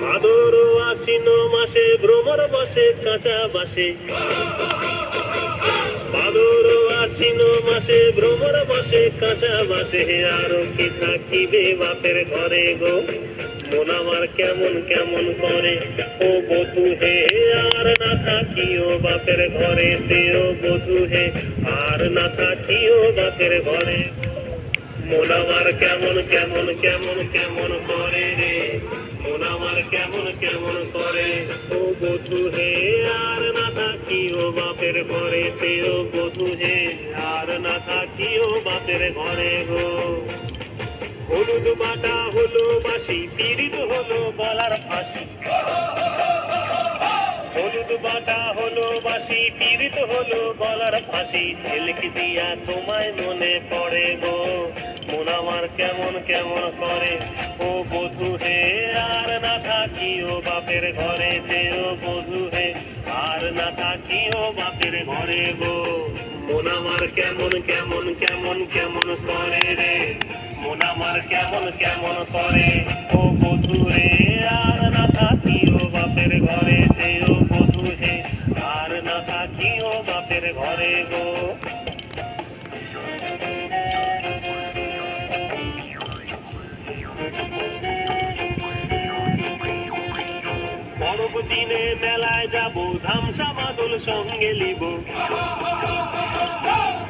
ভাদর আশ্বিন মাসে, ভ্রমর বসে কাঁচা বাসে। ভাদর আশ্বিন মাসে, ভ্রমর বসে কাঁচা বাসে। আর কি থাকিবে বাপের ঘরে গো? মন আমার কেমন কেমন করে? ও বধু হে, আর না থাকিও বাপের ঘরে তেও বধু হে, আর না থাকিও বাপের ঘরে। মন আমার কেমন কেমন কেমন কেমন করে? কেমন করে? ও বধু হে, আর না থাকিও বাপের ঘরে। তেও বধু হে, আর না থাকিও বাপের ঘরে গো। হলুদ বাটা হলো বাসি, পীড়িত হলো গলার ফাঁসি। হলুদ বাটা হলো বাসি, পীড়িত হলো গলার ফাঁসি। ঝিলকি দিয়া তোমায় মনে পড়ে গো। মন আমার কেমন কেমন করে? ও বধু হে, আর না বাপের ঘরে যেও বধু হে। আর না থাকিও বাপের ঘরে গো মন আমার কেমন কেমন কেমন কেমন করে রে। মন আমার কেমন কেমন করে। ও বধু রে, আর না থাকিও বাপের ঘরে যেও বধু হে। আর না থাকিও বাপের ঘরে গো পরব দিনে মেলায় যাব, ধামসা মাদল সঙ্গে লিব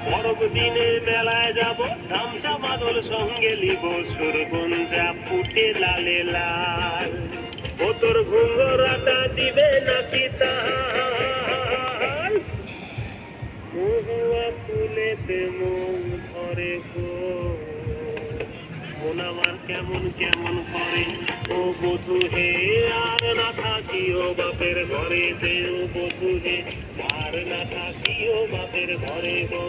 পরব দিনে মেলায় যাব, ধামসা মাদল সঙ্গে লিব সুরগুঞ্জা ফুটে লালে লাল। ও তোর ঘুঙ্গরাটা দিবে নাকি তাহার? কেমন কেমন করে, ও বধু হে, আর না থাকিও বাপের ঘরে দে ও বধু হে, আর না থাকিও বাপের ঘরে গো।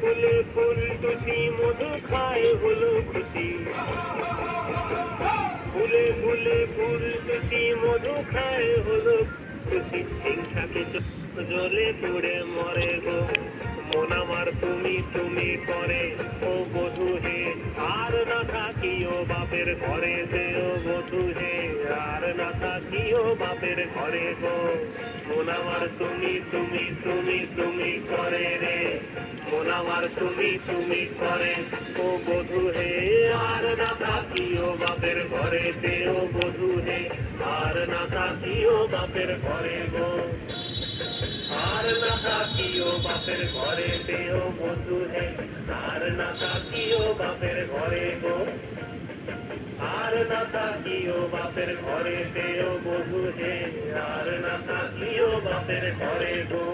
ফুলে ফুলে খুশি মধু খায় হলো খুশি। ফুলে ফুলে ফুল খুশি মধু খায় হলো খুশি। হিংসাকে জলে পুড়ে মরে গো। মন আমার তুমি তুমি করে। ও বধু থাকিও বাপের ঘরে যে ও বধু হে, আর না থাকিও বাপের ঘরে গো। মন আমার তুমি তুমি তুমি তুমি করে রে। মন আমার তুমি তুমি করে, ও বধু হে, আর না থাকিও বাপের ঘরে যে ও বধু হে, আর না থাকিও বাপের ঘরে গো। আর না থাকিও বাপের ঘরে দেও বধু হে, আর না থাকিও বাপের ঘরে গো। না থাকিও বাপের ঘরে দেও বধু হে। আর না থাকিও বাপের ঘরে গো।